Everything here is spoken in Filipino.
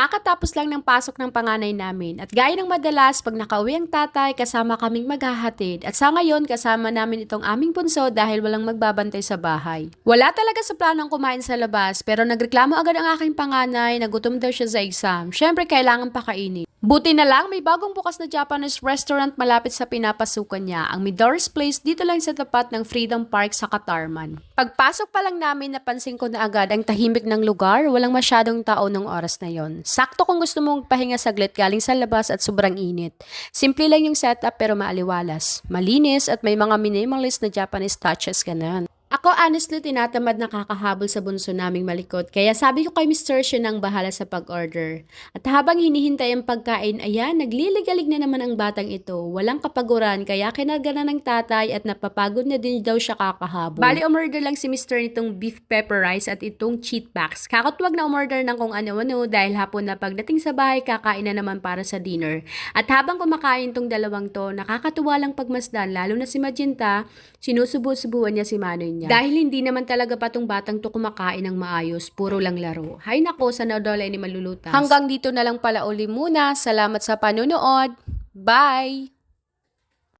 Kakatapos lang ng pasok ng panganay namin at gaya ng madalas pag nakauwi ang tatay kasama kaming maghahatid at sa ngayon kasama namin itong aming punso dahil walang magbabantay sa bahay. Wala talaga sa planong kumain sa labas pero nagreklamo agad ang aking panganay na gutom daw siya sa exam. Syempre kailangan pakainin. Buti na lang may bagong bukas na Japanese restaurant malapit sa pinapasukan niya, ang Midori's Place dito lang sa tapat ng Freedom Park sa Katarman. Pagpasok pa lang namin napansin ko na agad ang tahimik ng lugar, walang masyadong tao nung oras na yon. Sakto kung gusto mong pahinga saglit galing sa labas at sobrang init. Simple lang yung setup pero maaliwalas. Malinis at may mga minimalist na Japanese touches ganun. Ako honestly tinatamad na kakahabol sa bunso naming malikot kaya sabi ko kay Mr. siya nang bahala sa pag-order. At habang hinihintay ang pagkain, ayan, nagliligalig na naman ang batang ito. Walang kapaguran kaya kinarga na ng tatay at napapagod na din daw siya kakahabol. Bali, umorder lang si Mr. nitong beef pepper rice at itong cheat packs. Kakatuwag na umorder ng kung ano-ano dahil hapon na pagdating sa bahay kakain na naman para sa dinner. At habang kumakain tong dalawang to, nakakatuwa lang pagmasdan lalo na si Magenta, sinusubo-subuan niya si Manoy niya. Dahil hindi naman talaga pa tong batang to kumakain ng maayos, puro lang laro. Hay nako, sa nadolay ni Malulutas. Hanggang dito na lang pala uli muna. Salamat sa panunood. Bye!